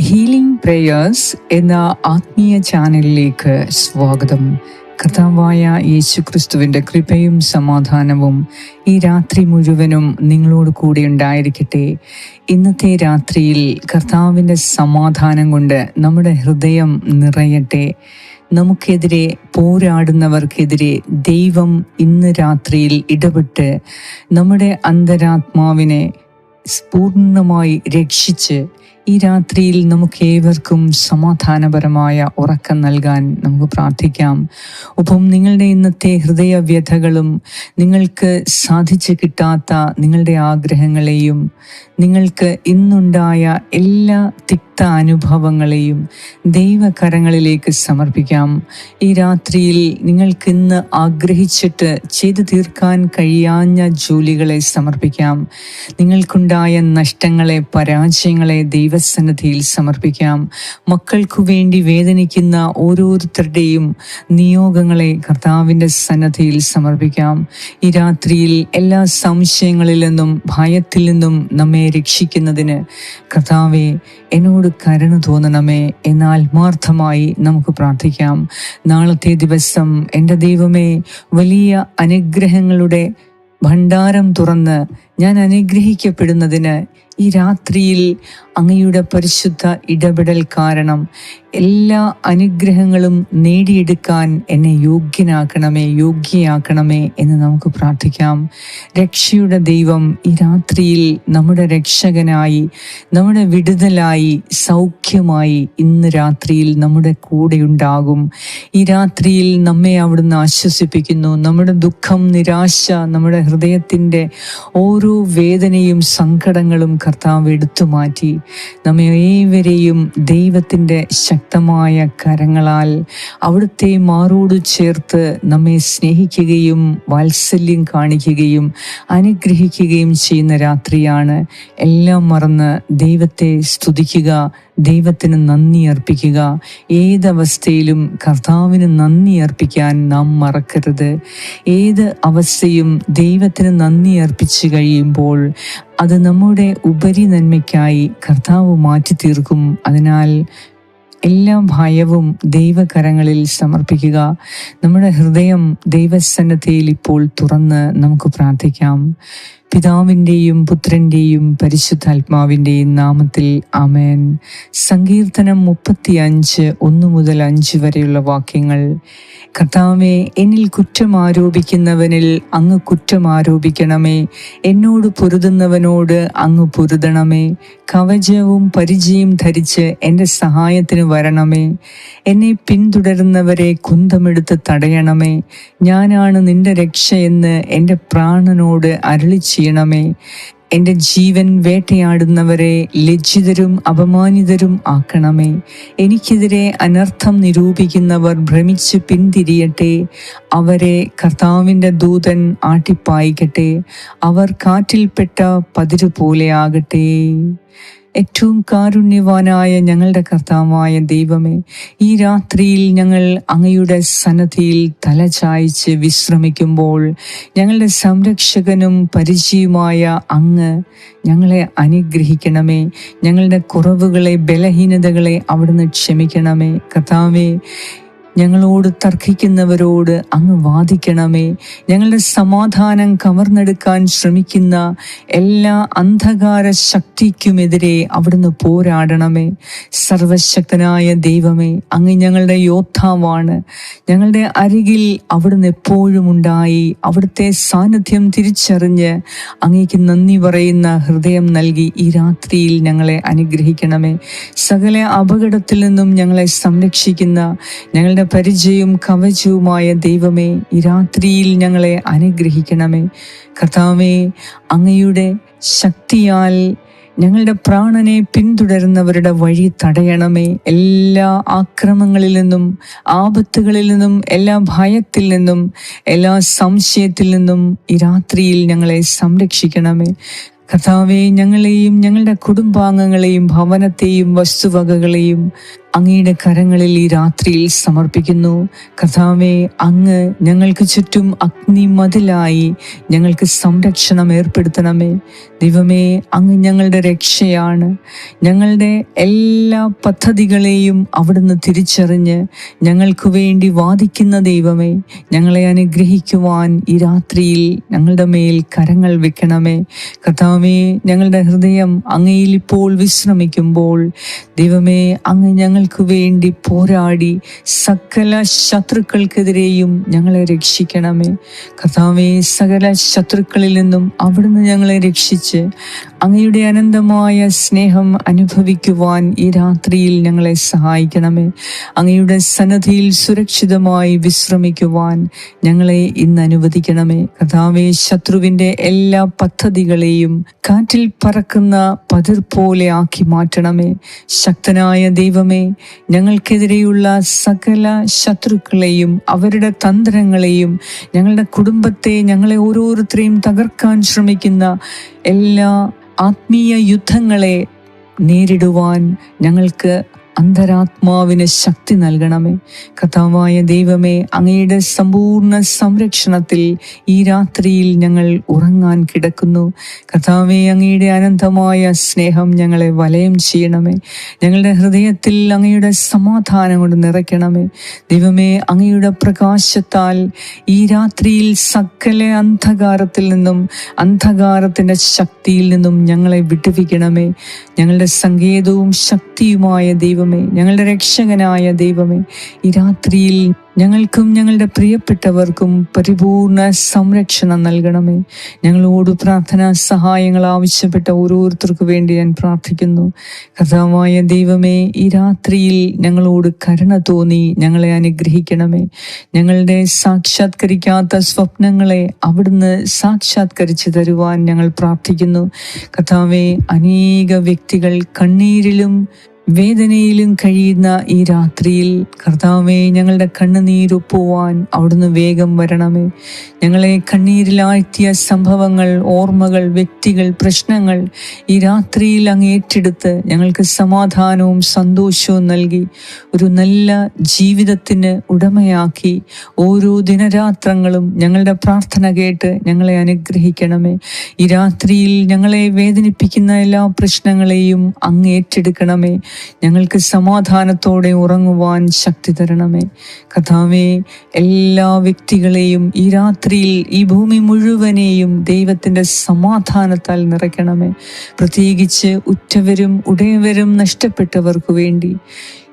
Healing prayers എന്ന ആത്മീയ ചാനലിലേക്ക് സ്വാഗതം. കർത്താവായ യേശു ക്രിസ്തുവിന്റെ കൃപയും സമാധാനവും ഈ രാത്രി മുഴുവനും നിങ്ങളോട് കൂടി ഉണ്ടായിരിക്കട്ടെ. ഇന്നത്തെ രാത്രിയിൽ കർത്താവിന്റെ സമാധാനം കൊണ്ട് നമ്മുടെ ഹൃദയം നിറയട്ടെ. നമുക്കെതിരെ പോരാടുന്നവർക്കെതിരെ ദൈവം ഇന്ന് രാത്രിയിൽ ഇടപെട്ട് നമ്മുടെ അന്തരാത്മാവിനെ പൂർണമായി രക്ഷിച്ച് ഈ രാത്രിയിൽ നമുക്ക് ഏവർക്കും സമാധാനപരമായ ഉറക്കം നൽകാൻ നമുക്ക് പ്രാർത്ഥിക്കാം. ഒപ്പം നിങ്ങളുടെ ഇന്നത്തെ ഹൃദയ വ്യഥകളും നിങ്ങൾക്ക് സാധിച്ചു കിട്ടാത്ത നിങ്ങളുടെ ആഗ്രഹങ്ങളെയും നിങ്ങൾക്ക് ഇന്നുണ്ടായ എല്ലാ തിക്ത അനുഭവങ്ങളെയും ദൈവകരങ്ങളിലേക്ക് സമർപ്പിക്കാം. ഈ രാത്രിയിൽ നിങ്ങൾക്കിന്ന് ആഗ്രഹിച്ചിട്ട് ചെയ്തു തീർക്കാൻ കഴിയാഞ്ഞ ജോലികളെ സമർപ്പിക്കാം. നിങ്ങൾക്കുണ്ടായ നഷ്ടങ്ങളെ പരാജയങ്ങളെ ദൈവസന്നിധിയിൽ സമർപ്പിക്കാം. മക്കൾക്കു വേണ്ടി വേദനിക്കുന്ന ഓരോരുത്തരുടെയും നിയോഗങ്ങളെ കർത്താവിന്റെ സന്നദ്ധിയിൽ സമർപ്പിക്കാം. ഈ രാത്രിയിൽ എല്ലാ സംശയങ്ങളിൽ നിന്നും ഭയത്തിൽ നിന്നും നമ്മെ രക്ഷിക്കുന്നതിന് കർത്താവെ എന്നോട് കരുണ തോന്നണമേ. എന്ന് ആത്മാർത്ഥമായി നമുക്ക് പ്രാർത്ഥിക്കാം. നാളത്തെ ദിവസം എന്റെ ദൈവമേ വലിയ അനുഗ്രഹങ്ങളുടെ ഭണ്ഡാരം തുറന്ന് ഞാൻ അനുഗ്രഹിക്കപ്പെടുന്നതിന് ഈ രാത്രിയിൽ അങ്ങയുടെ പരിശുദ്ധ ഇടപെടൽ കാരണം എല്ലാ അനുഗ്രഹങ്ങളും നേടിയെടുക്കാൻ എന്നെ യോഗ്യനാക്കണമേ യോഗ്യയാക്കണമേ എന്ന് നമുക്ക് പ്രാർത്ഥിക്കാം. രക്ഷയുടെ ദൈവം ഈ രാത്രിയിൽ നമ്മുടെ രക്ഷകനായി നമ്മുടെ വിടുതലായി സൗഖ്യമായി ഇന്ന് രാത്രിയിൽ നമ്മുടെ കൂടെയുണ്ടാകും ഈ രാത്രിയിൽ നമ്മെ അവിടുന്ന് ആശ്വസിപ്പിക്കുന്നു. നമ്മുടെ ദുഃഖം നിരാശ നമ്മുടെ ഹൃദയത്തിന്റെ ഓരോ വേദനയും സങ്കടങ്ങളും കർത്താവ് എടുത്തു മാറ്റി. നമ്മെ ഏവരെയും ദൈവത്തിന്റെ ശക്തമായ കരങ്ങളാൽ അവിടുത്തെ മാറോട് ചേർത്ത് നമ്മെ സ്നേഹിക്കുകയും വാത്സല്യം കാണിക്കുകയും അനുഗ്രഹിക്കുകയും ചെയ്യുന്ന രാത്രിയാണ്. എല്ലാം മറന്ന് ദൈവത്തെ സ്തുതിക്കുക ദൈവത്തിന് നന്ദി അർപ്പിക്കുക. ഏതവസ്ഥയിലും കർത്താവിന് നന്ദി അർപ്പിക്കാൻ നാം മറക്കരുത്. ഏത് അവസ്ഥയും ദൈവത്തിന് നന്ദി അർപ്പിച്ചു കഴിയുമ്പോൾ അത് നമ്മുടെ ഉപരി നന്മയ്ക്കായി കർത്താവ് മാറ്റി തീർക്കും അതിനാൽ എല്ലാ ഭയവും ദൈവകരങ്ങളിൽ സമർപ്പിക്കുക. നമ്മുടെ ഹൃദയം ദൈവസന്നദ്ധയിൽ ഇപ്പോൾ തുറന്ന് നമുക്ക് പ്രാർത്ഥിക്കാം. പിതാവിന്റെയും പുത്രന്റെയും പരിശുദ്ധാത്മാവിന്റെയും നാമത്തിൽ അമേൻ സങ്കീർത്തനം മുപ്പത്തി അഞ്ച് ഒന്ന് മുതൽ അഞ്ച് വരെയുള്ള വാക്യങ്ങൾ. കർത്താവെ എന്നിൽ കുറ്റം ആരോപിക്കുന്നവനിൽ അങ്ങ് കുറ്റം ആരോപിക്കണമേ. എന്നോട് പൊരുതുന്നവനോട് അങ്ങ് പൊരുതണമേ. കവചവും പരിചയം ധരിച്ച് എന്റെ സഹായത്തിന് വരണമേ. എന്നെ പിന്തുടരുന്നവരെ കുന്തമെടുത്ത് തടയണമേ. ഞാനാണ് നിന്റെ രക്ഷയെന്ന് എന്റെ പ്രാണനോട് അരളി ചെയ്യണമേ. എന്റെ ജീവൻ വേട്ടയാടുന്നവരെ ലജ്ജിതരും അപമാനിതരും ആക്കണമേ. എനിക്കെതിരെ അനർത്ഥം നിരൂപിക്കുന്നവർ ഭ്രമിച്ച് പിന്തിരിയട്ടെ. അവരെ കർത്താവിന്റെ ദൂതൻ ആട്ടിപ്പായിക്കട്ടെ. അവർ കാറ്റിൽപ്പെട്ട പതിരു പോലെ ആകട്ടെ. ഏറ്റവും കാരുണ്യവാനായ ഞങ്ങളുടെ കർത്താവായ ദൈവമേ ഈ രാത്രിയിൽ ഞങ്ങൾ അങ്ങയുടെ സന്നദ്ധിയിൽ തല ചായ്ച്ച് വിശ്രമിക്കുമ്പോൾ ഞങ്ങളുടെ സംരക്ഷകനും പരിചയമായ അങ്ങ് ഞങ്ങളെ അനുഗ്രഹിക്കണമേ ഞങ്ങളുടെ കുറവുകളെ ബലഹീനതകളെ അവിടുന്ന് ക്ഷമിക്കണമേ. കർത്താവേ ഞങ്ങളോട് തർക്കിക്കുന്നവരോട് അങ്ങ് വാദിക്കണമേ. ഞങ്ങളുടെ സമാധാനം കവർന്നെടുക്കാൻ ശ്രമിക്കുന്ന എല്ലാ അന്ധകാര ശക്തിക്കുമെതിരെ അവിടുന്ന് പോരാടണമേ. സർവശക്തനായ ദൈവമേ അങ്ങ് ഞങ്ങളുടെ യോദ്ധാവാണ്. ഞങ്ങളുടെ അരികിൽ അവിടുന്ന് എപ്പോഴും ഉണ്ടായി. അവിടുത്തെ സാന്നിധ്യം തിരിച്ചറിഞ്ഞ് അങ്ങേക്ക് നന്ദി പറയുന്ന ഹൃദയം നൽകി ഈ രാത്രിയിൽ ഞങ്ങളെ അനുഗ്രഹിക്കണമേ. സകല അപകടത്തിൽ നിന്നും ഞങ്ങളെ സംരക്ഷിക്കുന്ന ഞങ്ങളുടെ പരിചയവും കവചവുമായ ദൈവമേ ഈ രാത്രിയിൽ ഞങ്ങളെ അനുഗ്രഹിക്കണമേ. കർത്താവേ അങ്ങയുടെ ശക്തിയാൽ ഞങ്ങളുടെ പ്രാണനെ പിന്തുടരുന്നവരുടെ വഴി തടയണമേ. എല്ലാ ആക്രമങ്ങളിൽ നിന്നും ആപത്തുകളിൽ നിന്നും എല്ലാ ഭയത്തിൽ നിന്നും എല്ലാ സംശയത്തിൽ നിന്നും ഈ രാത്രിയിൽ ഞങ്ങളെ സംരക്ഷിക്കണമേ. കർത്താവെ ഞങ്ങളെയും ഞങ്ങളുടെ കുടുംബാംഗങ്ങളെയും ഭവനത്തെയും വസ്തുവകകളെയും അങ്ങയുടെ കരങ്ങളിൽ ഈ രാത്രിയിൽ സമർപ്പിക്കുന്നു. കഥാവെ അങ്ങ് ഞങ്ങൾക്ക് ചുറ്റും അഗ്നി മതിലായി ഞങ്ങൾക്ക് സംരക്ഷണം ഏർപ്പെടുത്തണമേ. ദൈവമേ അങ്ങ് ഞങ്ങളുടെ രക്ഷയാണ്. ഞങ്ങളുടെ എല്ലാ പദ്ധതികളെയും അവിടുന്ന് തിരിച്ചറിഞ്ഞ് ഞങ്ങൾക്ക് വേണ്ടി വാദിക്കുന്ന ദൈവമേ ഞങ്ങളെ അനുഗ്രഹിക്കുവാൻ ഈ രാത്രിയിൽ ഞങ്ങളുടെ മേൽ കരങ്ങൾ വെക്കണമേ. കഥാവേ ഞങ്ങളുടെ ഹൃദയം അങ്ങയിൽ ഇപ്പോൾ വിശ്രമിക്കുമ്പോൾ ദൈവമേ അങ്ങ് ഞങ്ങൾക്ക് വേണ്ടി പോരാടി സകല ശത്രുക്കൾക്കെതിരെയും ഞങ്ങളെ രക്ഷിക്കണമേ. കഥാവേ സകല ശത്രുക്കളിൽ നിന്നും അവിടുന്ന് ഞങ്ങളെ രക്ഷിച്ച് അങ്ങയുടെ അനന്തമായ സ്നേഹം അനുഭവിക്കുവാൻ ഈ രാത്രിയിൽ ഞങ്ങളെ സഹായിക്കണമേ. അങ്ങയുടെ സന്നദ്ധിയിൽ സുരക്ഷിതമായി വിശ്രമിക്കുവാൻ ഞങ്ങളെ ഇന്ന് അനുവദിക്കണമേ. കഥാവെ ശത്രുവിന്റെ എല്ലാ പദ്ധതികളെയും കാറ്റിൽ പറക്കുന്ന പതിർ പോലെ ആക്കി മാറ്റണമേ. ശക്തനായ ദൈവമേ ഞങ്ങൾക്കെതിരെയുള്ള സകല ശത്രുക്കളെയും അവരുടെ തന്ത്രങ്ങളെയും ഞങ്ങളുടെ കുടുംബത്തെ ഞങ്ങളെ ഓരോരുത്തരെയും തകർക്കാൻ ശ്രമിക്കുന്ന എല്ലാ ആത്മീയ യുദ്ധങ്ങളെ നേരിടുവാൻ ഞങ്ങൾക്ക് അന്തരാത്മാവിന് ശക്തി നൽകണമേ. കഥാവായ ദൈവമേ അങ്ങയുടെ സമ്പൂർണ സംരക്ഷണത്തിൽ ഈ രാത്രിയിൽ ഞങ്ങൾ ഉറങ്ങാൻ കിടക്കുന്നു. കഥാവെ അങ്ങയുടെ അനന്തമായ സ്നേഹം ഞങ്ങളെ വലയം ചെയ്യണമേ. ഞങ്ങളുടെ ഹൃദയത്തിൽ അങ്ങയുടെ സമാധാനം കൊണ്ട് നിറയ്ക്കണമേ. ദൈവമേ അങ്ങയുടെ പ്രകാശത്താൽ ഈ രാത്രിയിൽ സകല അന്ധകാരത്തിൽ നിന്നും അന്ധകാരത്തിന്റെ ശക്തിയിൽ നിന്നും ഞങ്ങളെ വിടുവിക്കണമേ ഞങ്ങളുടെ സങ്കേതവും ശക്തിയുമായ ദൈവമേ ഞങ്ങളുടെ രക്ഷകനായ ദൈവമേ ഈ രാത്രിയിൽ ഞങ്ങൾക്കും ഞങ്ങളുടെ പ്രിയപ്പെട്ടവർക്കും പരിപൂർണ സംരക്ഷണം നൽകണമേ. ഞങ്ങളോട് പ്രാർത്ഥനാ സഹായങ്ങൾ ആവശ്യപ്പെട്ട ഓരോരുത്തർക്കു വേണ്ടി ഞാൻ പ്രാർത്ഥിക്കുന്നു. കഥാവായ ദൈവമേ ഈ രാത്രിയിൽ ഞങ്ങളോട് കരുണ തോന്നി ഞങ്ങളെ അനുഗ്രഹിക്കണമേ. ഞങ്ങളുടെ സാക്ഷാത്കരിക്കാത്ത സ്വപ്നങ്ങളെ അവിടുന്ന് സാക്ഷാത്കരിച്ചു തരുവാൻ ഞങ്ങൾ പ്രാർത്ഥിക്കുന്നു. കഥാവെ അനേക വ്യക്തികൾ കണ്ണീരിലും വേദനയിലും കഴിയുന്ന ഈ രാത്രിയിൽ കർത്താവെ ഞങ്ങളുടെ കണ്ണുനീരൊപ്പുവാൻ അവിടുന്ന് വേഗം വരണമേ. ഞങ്ങളെ കണ്ണീരിലാഴ്ത്തിയ സംഭവങ്ങൾ ഓർമ്മകൾ വ്യക്തികൾ പ്രശ്നങ്ങൾ ഈ രാത്രിയിൽ അങ്ങ് ഏറ്റെടുത്ത് ഞങ്ങൾക്ക് സമാധാനവും സന്തോഷവും നൽകി ഒരു നല്ല ജീവിതത്തിന് ഉടമയാക്കി ഓരോ ദിനരാത്രങ്ങളും ഞങ്ങളുടെ പ്രാർത്ഥന കേട്ട് ഞങ്ങളെ അനുഗ്രഹിക്കണമേ. ഈ രാത്രിയിൽ ഞങ്ങളെ വേദനിപ്പിക്കുന്ന എല്ലാ പ്രശ്നങ്ങളെയും അങ്ങ് ഏറ്റെടുക്കണമേ. ഞങ്ങൾക്ക് സമാധാനത്തോടെ ഉറങ്ങുവാൻ ശക്തി തരണമേ. കഥാവേ എല്ലാ വ്യക്തികളെയും ഈ രാത്രിയിൽ ഈ ഭൂമി മുഴുവനെയും ദൈവത്തിന്റെ സമാധാനത്താൽ നിറയ്ക്കണമേ. പ്രത്യേകിച്ച് ഉറ്റവരും ഉടയവരും നഷ്ടപ്പെട്ടവർക്ക് വേണ്ടി.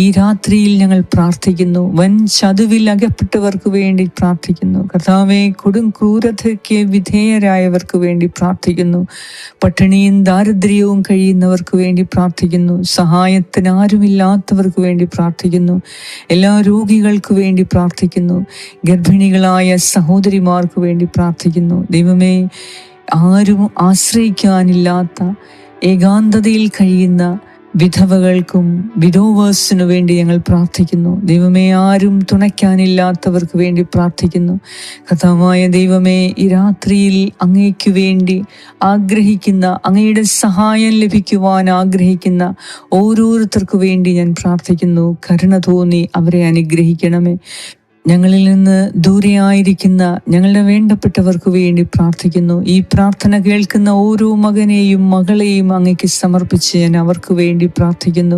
ഈ രാത്രിയിൽ ഞങ്ങൾ പ്രാർത്ഥിക്കുന്നു. വൻ ചതുവിൽ അകപ്പെട്ടവർക്ക് വേണ്ടി പ്രാർത്ഥിക്കുന്നു. കർത്താവെ കൊടും ക്രൂരതയ്ക്ക് വിധേയരായവർക്ക് വേണ്ടി പ്രാർത്ഥിക്കുന്നു. പട്ടിണിയും ദാരിദ്ര്യവും കഴിയുന്നവർക്ക് വേണ്ടി പ്രാർത്ഥിക്കുന്നു. സഹായത്തിന് ആരുമില്ലാത്തവർക്ക് വേണ്ടി പ്രാർത്ഥിക്കുന്നു. എല്ലാ രോഗികൾക്ക് വേണ്ടി പ്രാർത്ഥിക്കുന്നു. ഗർഭിണികളായ സഹോദരിമാർക്ക് വേണ്ടി പ്രാർത്ഥിക്കുന്നു. ദൈവമേ ആരും ആശ്രയിക്കാനില്ലാത്ത ഏകാന്തതയിൽ കഴിയുന്ന വിധവകൾക്കും വിധോവേഴ്സിനു വേണ്ടി ഞങ്ങൾ പ്രാർത്ഥിക്കുന്നു. ദൈവമേ ആരും തുണയ്ക്കാനില്ലാത്തവർക്ക് വേണ്ടി പ്രാർത്ഥിക്കുന്നു. കഥാവായ ദൈവമേ ഈ രാത്രിയിൽ അങ്ങയ്ക്ക് വേണ്ടി ആഗ്രഹിക്കുന്ന അങ്ങയുടെ സഹായം ലഭിക്കുവാൻ ആഗ്രഹിക്കുന്ന ഓരോരുത്തർക്കു വേണ്ടി ഞാൻ പ്രാർത്ഥിക്കുന്നു. കരുണ തോന്നി അവരെ അനുഗ്രഹിക്കണമേ. ഞങ്ങളിൽ നിന്ന് ദൂരെയായിരിക്കുന്ന ഞങ്ങളുടെ വേണ്ടപ്പെട്ടവർക്ക് വേണ്ടി പ്രാർത്ഥിക്കുന്നു. ഈ പ്രാർത്ഥന കേൾക്കുന്ന ഓരോ മകനെയും മകളെയും അങ്ങയ്ക്ക് സമർപ്പിച്ച് ഞാൻ അവർക്ക് വേണ്ടി പ്രാർത്ഥിക്കുന്നു.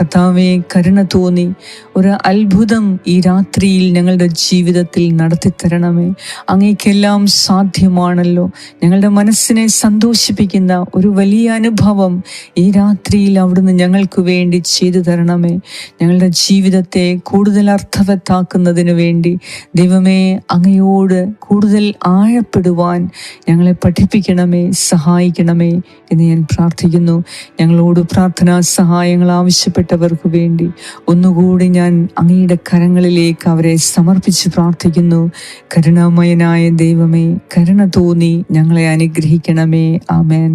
കർത്താവെ കരുണ തോന്നി. ഒരു അത്ഭുതം ഈ രാത്രിയിൽ ഞങ്ങളുടെ ജീവിതത്തിൽ നടത്തിത്തരണമേ. അങ്ങേക്കെല്ലാം സാധ്യമാണല്ലോ. ഞങ്ങളുടെ മനസ്സിനെ സന്തോഷിപ്പിക്കുന്ന ഒരു വലിയ അനുഭവം ഈ രാത്രിയിൽ അവിടുന്ന് ഞങ്ങൾക്ക് വേണ്ടി ചെയ്തു തരണമേ. ഞങ്ങളുടെ ജീവിതത്തെ കൂടുതൽ അർത്ഥവത്താക്കുന്നതിന് വേണ്ടി ദൈവമേ അങ്ങയോട് കൂടുതൽ ആഴപ്പെടുവാൻ ഞങ്ങളെ പഠിപ്പിക്കണമേ സഹായിക്കണമേ എന്ന് ഞാൻ പ്രാർത്ഥിക്കുന്നു. ഞങ്ങളോട് പ്രാർത്ഥനാ സഹായങ്ങൾ ആവശ്യപ്പെട്ടവർക്ക് വേണ്ടി ഒന്നുകൂടി ഞാൻ അങ്ങയുടെ കരങ്ങളിലേക്ക് അവരെ സമർപ്പിച്ച് പ്രാർത്ഥിക്കുന്നു. കരുണാമയനായ ദൈവമേ കരുണ തോന്നി ഞങ്ങളെ അനുഗ്രഹിക്കണമേ. ആമേൻ.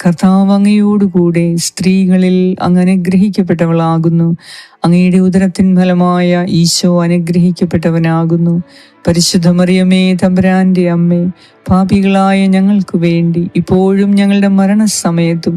കർത്താവ് അങ്ങയോടുകൂടെ സ്ത്രീകളിൽ അങ്ങ് അനുഗ്രഹിക്കപ്പെട്ടവളാകുന്നു അങ്ങയുടെ ഉദരത്തിൻ ഫലമായ ഈശോ അനുഗ്രഹിക്കപ്പെട്ടവനാകുന്നു. പരിശുദ്ധ മറിയമേ തമ്പുരാന്റെ അമ്മേ പാപികളായ ഞങ്ങൾക്ക് വേണ്ടി ഇപ്പോഴും ഞങ്ങളുടെ മരണസമയത്തും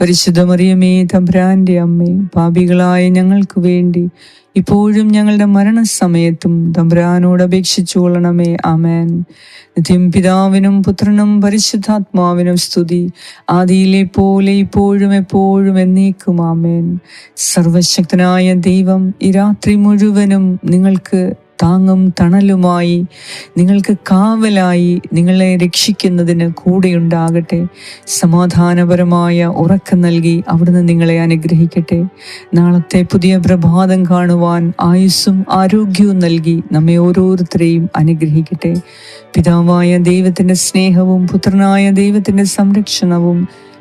പരിശുദ്ധ മറിയമേ തമ്പ്രാന്റെ അമ്മേ പാപികളായ ഞങ്ങൾക്ക് വേണ്ടി ഇപ്പോഴും ഞങ്ങളുടെ മരണസമയത്തും തമ്പ്രാനോട് അപേക്ഷിച്ചു കൊള്ളണമേ. ആമേൻ. നിത്യം പിതാവിനും പുത്രനും പരിശുദ്ധാത്മാവിനും സ്തുതി. ആദിയിലെ പോലെ ഇപ്പോഴും എപ്പോഴും എന്നേക്കും. ആമേൻ. സർവശക്തനായ ദൈവം ഈ രാത്രി മുഴുവനും നിങ്ങൾക്ക് താങ്ങും തണലുമായി നിങ്ങൾക്ക് കാവലായി നിങ്ങളെ രക്ഷിക്കുന്നതിന് കൂടെയുണ്ടാകട്ടെ സമാധാനപരമായ ഉറക്കം നൽകി അവിടുന്ന് നിങ്ങളെ അനുഗ്രഹിക്കട്ടെ. നാളത്തെ പുതിയ പ്രഭാതം കാണുവാൻ ആയുസ്സും ആരോഗ്യവും നൽകി നമ്മെ ഓരോരുത്തരെയും അനുഗ്രഹിക്കട്ടെ. പിതാവായ ദൈവത്തിന്റെ സ്നേഹവും പുത്രനായ ദൈവത്തിന്റെ സംരക്ഷണവും